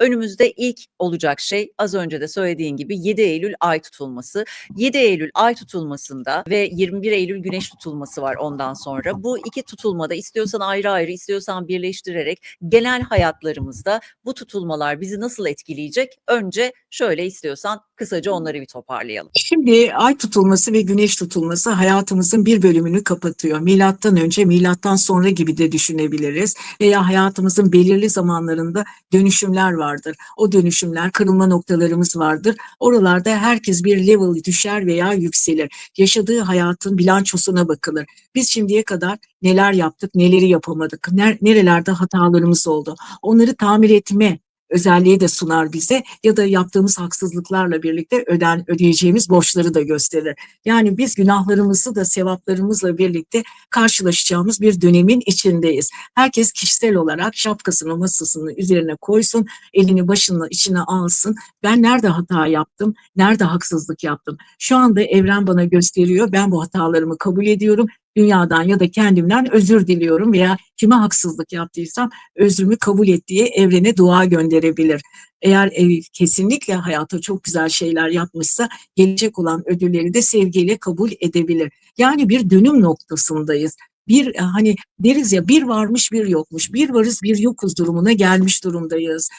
Önümüzde ilk olacak şey az önce de söylediğin gibi 7 Eylül ay tutulması. 7 Eylül ay tutulmasında ve 21 Eylül güneş tutulması var ondan sonra. Bu iki tutulmada istiyorsan ayrı ayrı istiyorsan birleştirerek genel hayatlarımızda bu tutulmalar bizi nasıl etkileyecek? Önce şöyle istiyorsan kısaca onları bir toparlayalım. Şimdi ay tutulması ve güneş tutulması hayatımızın bir bölümünü kapatıyor. Milattan önce, milattan sonra gibi de düşünebiliriz. Veya hayatımızın belirli zamanlarında dönüşümler vardır. O dönüşümler, kırılma noktalarımız vardır. Oralarda herkes bir level düşer veya yükselir. Yaşadığı hayatın bilançosuna bakılır. Biz şimdiye kadar neler yaptık, neleri yapamadık, ner- nerelerde hatalarımız oldu. Onları tamir etme özelliği de sunar bize ya da yaptığımız haksızlıklarla birlikte öden ödeyeceğimiz borçları da gösterir. Yani biz günahlarımızı da sevaplarımızla birlikte karşılaşacağımız bir dönemin içindeyiz. Herkes kişisel olarak şapkasını masasını üzerine koysun, elini başının içine alsın. Ben nerede hata yaptım, nerede haksızlık yaptım? Şu anda evren bana gösteriyor. Ben bu hatalarımı kabul ediyorum. Dünyadan ya da kendimden özür diliyorum veya kime haksızlık yaptıysam özrümü kabul et diye evrene dua gönderebilir. Eğer e, kesinlikle hayata çok güzel şeyler yapmışsa gelecek olan ödülleri de sevgiyle kabul edebilir. Yani bir dönüm noktasındayız. Bir hani deriz ya bir varmış bir yokmuş, bir varız bir yokuz durumuna gelmiş durumdayız.